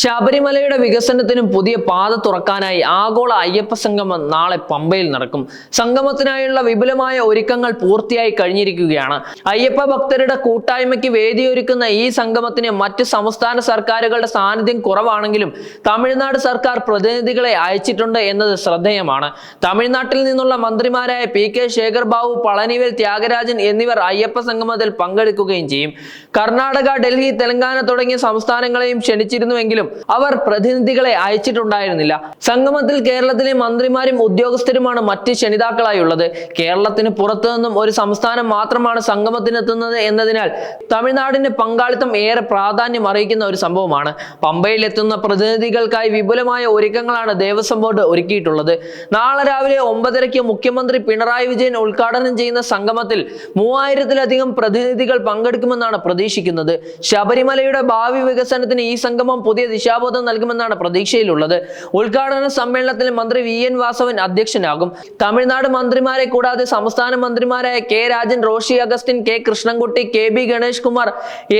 ശബരിമലയുടെ വികസനത്തിനും പുതിയ പാത തുറക്കാനായി ആഗോള അയ്യപ്പ സംഗമം നാളെ പമ്പയിൽ നടക്കും. സംഗമത്തിനായുള്ള വിപുലമായ ഒരുക്കങ്ങൾ പൂർത്തിയായി കഴിഞ്ഞിരിക്കുകയാണ്. അയ്യപ്പ ഭക്തരുടെ കൂട്ടായ്മയ്ക്ക് വേദിയൊരുക്കുന്ന ഈ സംഗമത്തിന് മറ്റ് സംസ്ഥാന സർക്കാരുകളുടെ സാന്നിധ്യം കുറവാണെങ്കിലും തമിഴ്നാട് സർക്കാർ പ്രതിനിധികളെ അയച്ചിട്ടുണ്ട് എന്നത് ശ്രദ്ധേയമാണ്. തമിഴ്നാട്ടിൽ നിന്നുള്ള മന്ത്രിമാരായ പി കെ ശേഖർ ബാബു പളനിവേൽ ത്യാഗരാജൻ എന്നിവർ അയ്യപ്പ സംഗമത്തിൽ പങ്കെടുക്കുകയും ചെയ്യും. കർണാടക ഡൽഹി തെലങ്കാന തുടങ്ങിയ സംസ്ഥാനങ്ങളെയും ക്ഷണിച്ചിരുന്നുവെങ്കിലും അവർ പ്രതിനിധികളെ അയച്ചിട്ടുണ്ടായിരുന്നില്ല. സംഗമത്തിൽ കേരളത്തിലെ മന്ത്രിമാരും ഉദ്യോഗസ്ഥരുമാണ് മറ്റ് ക്ഷണിതാക്കളായുള്ളത് കേരളത്തിന് പുറത്തു നിന്നും ഒരു സംസ്ഥാനം മാത്രമാണ് സംഗമത്തിനെത്തുന്നത് എന്നതിനാൽ തമിഴ്നാടിന്റെ പങ്കാളിത്തം ഏറെ പ്രാധാന്യം അറിയിക്കുന്ന ഒരു സംഭവമാണ്. പമ്പയിൽ എത്തുന്ന പ്രതിനിധികൾക്കായി വിപുലമായ ഒരുക്കങ്ങളാണ് ദേവസ്വം ബോർഡ് ഒരുക്കിയിട്ടുള്ളത്. നാളെ രാവിലെ ഒമ്പതരയ്ക്ക് മുഖ്യമന്ത്രി പിണറായി വിജയൻ ഉദ്ഘാടനം ചെയ്യുന്ന സംഗമത്തിൽ മൂവായിരത്തിലധികം പ്രതിനിധികൾ പങ്കെടുക്കുമെന്നാണ് പ്രതീക്ഷിക്കുന്നത്. ശബരിമലയുടെ ഭാവി വികസനത്തിന് ഈ സംഗമം പുതിയ ദിശാബോധം നൽകുമെന്നാണ് പ്രതീക്ഷയിലുള്ളത്. ഉദ്ഘാടന സമ്മേളനത്തിൽ മന്ത്രി വി എൻ വാസവൻ അധ്യക്ഷനാകും. തമിഴ്നാട് മന്ത്രിമാരെ കൂടാതെ സംസ്ഥാന മന്ത്രിമാരായ K Rajan Roshi Augustine K Krishnankutty K B Ganesh Kumar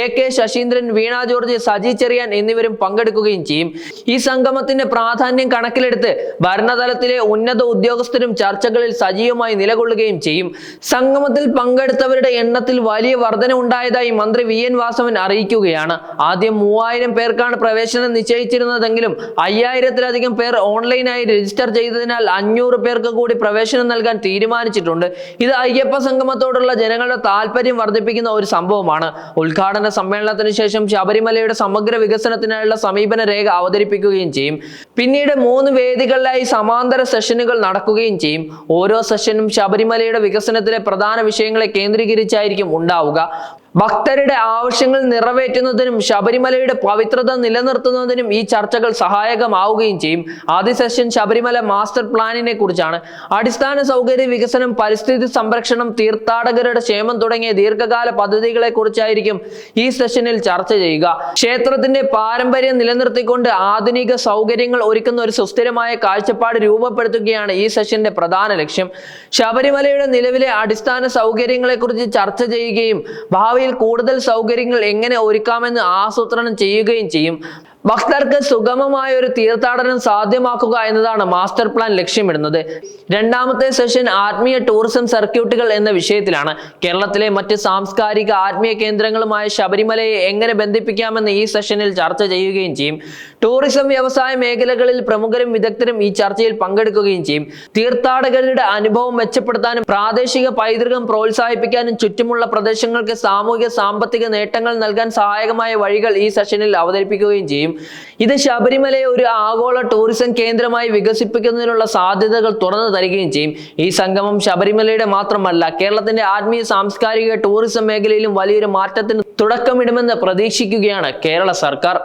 A K Saseendran Veena George Saji Cherian എന്നിവരും പങ്കെടുക്കുകയും ചെയ്യും. ഈ സംഗമത്തിന്റെ പ്രാധാന്യം കണക്കിലെടുത്ത് ഭരണതലത്തിലെ ഉന്നത ഉദ്യോഗസ്ഥരും ചർച്ചകളിൽ സജീവമായി നിലകൊള്ളുകയും ചെയ്യും. സംഗമത്തിൽ പങ്കെടുത്തവരുടെ എണ്ണത്തിൽ വലിയ വർധന ഉണ്ടായതായി മന്ത്രി വി എൻ വാസവൻ അറിയിക്കുകയാണ്. ആദ്യം മൂവായിരം പേർക്കാണ് പ്രവേശനം നിശ്ചയിച്ചിരുന്നതെങ്കിലും അയ്യായിരത്തിലധികം പേർ ഓൺലൈനായി രജിസ്റ്റർ ചെയ്തതിനാൽ അഞ്ഞൂറ് പേർക്ക് കൂടി പ്രവേശനം നൽകാൻ തീരുമാനിച്ചിട്ടുണ്ട്. ഇത് അയ്യപ്പ സംഗമത്തോടുള്ള ജനങ്ങളുടെ താല്പര്യം വർദ്ധിപ്പിക്കുന്ന ഒരു സംഭവമാണ്. ഉദ്ഘാടന സമ്മേളനത്തിന് ശേഷം ശബരിമലയുടെ സമഗ്ര വികസനത്തിനായുള്ള സമീപന രേഖ അവതരിപ്പിക്കുകയും ചെയ്യും. പിന്നീട് മൂന്ന് വേദികളിലായി സമാന്തര സെഷനുകൾ നടക്കുകയും ചെയ്യും. ഓരോ സെഷനും ശബരിമലയുടെ വികസനത്തിലെ പ്രധാന വിഷയങ്ങളെ കേന്ദ്രീകരിച്ചായിരിക്കും ഉണ്ടാവുക. ഭക്തരുടെ ആവശ്യങ്ങൾ നിറവേറ്റുന്നതിനും ശബരിമലയുടെ പവിത്രത നിലനിർത്തുന്നതിനും ഈ ചർച്ചകൾ സഹായകമാവുകയും ചെയ്യും. ആദ്യ സെഷൻ ശബരിമല മാസ്റ്റർ പ്ലാനിനെ കുറിച്ചാണ്. അടിസ്ഥാന സൗകര്യ വികസനം പരിസ്ഥിതി സംരക്ഷണം തീർത്ഥാടകരുടെ ക്ഷേമം തുടങ്ങിയ ദീർഘകാല പദ്ധതികളെ കുറിച്ചായിരിക്കും ഈ സെഷനിൽ ചർച്ച ചെയ്യുക. ക്ഷേത്രത്തിന്റെ പാരമ്പര്യം നിലനിർത്തിക്കൊണ്ട് ആധുനിക സൗകര്യങ്ങൾ ഒരുക്കുന്ന ഒരു സുസ്ഥിരമായ കാഴ്ചപ്പാട് രൂപപ്പെടുത്തുകയാണ് ഈ സെഷന്റെ പ്രധാന ലക്ഷ്യം. ശബരിമലയുടെ നിലവിലെ അടിസ്ഥാന സൗകര്യങ്ങളെ കുറിച്ച് ചർച്ച ചെയ്യുകയും കൂടുതൽ സൗകര്യങ്ങൾ എങ്ങനെ ഒരുക്കാമെന്ന് ആസൂത്രണം ചെയ്യുകയും ചെയ്യും. ഭക്തർക്ക് സുഗമമായ ഒരു തീർത്ഥാടനം സാധ്യമാക്കുക എന്നതാണ് മാസ്റ്റർ പ്ലാൻ ലക്ഷ്യമിടുന്നത്. രണ്ടാമത്തെ സെഷൻ ആത്മീയ ടൂറിസം സർക്യൂട്ടുകൾ എന്ന വിഷയത്തിലാണ്. കേരളത്തിലെ മറ്റ് സാംസ്കാരിക ആത്മീയ കേന്ദ്രങ്ങളുമായ ശബരിമലയെ എങ്ങനെ ബന്ധിപ്പിക്കാമെന്ന് ഈ സെഷനിൽ ചർച്ച ചെയ്യുകയും ചെയ്യും. ടൂറിസം വ്യവസായ മേഖലകളിൽ പ്രമുഖരും വിദഗ്ധരും ഈ ചർച്ചയിൽ പങ്കെടുക്കുകയും ചെയ്യും. തീർത്ഥാടകരുടെ അനുഭവം മെച്ചപ്പെടുത്താനും പ്രാദേശിക പൈതൃകം പ്രോത്സാഹിപ്പിക്കാനും ചുറ്റുമുള്ള പ്രദേശങ്ങൾക്ക് സാമൂഹിക സാമ്പത്തിക നേട്ടങ്ങൾ നൽകാൻ സഹായകമായ വഴികൾ ഈ സെഷനിൽ അവതരിപ്പിക്കുകയും ചെയ്യും. ഇത് ശബരിമലയെ ഒരു ആഗോള ടൂറിസം കേന്ദ്രമായി വികസിപ്പിക്കുന്നതിനുള്ള സാധ്യതകൾ തുറന്നു തരികയും ചെയ്യും. ഈ സംഗമം ശബരിമലയുടെ മാത്രമല്ല കേരളത്തിന്റെ ആത്മീയ സാംസ്കാരിക ടൂറിസം മേഖലയിലും വലിയൊരു മാറ്റത്തിന് തുടക്കമിടുമെന്ന് പ്രതീക്ഷിക്കുകയാണ് കേരള സർക്കാർ.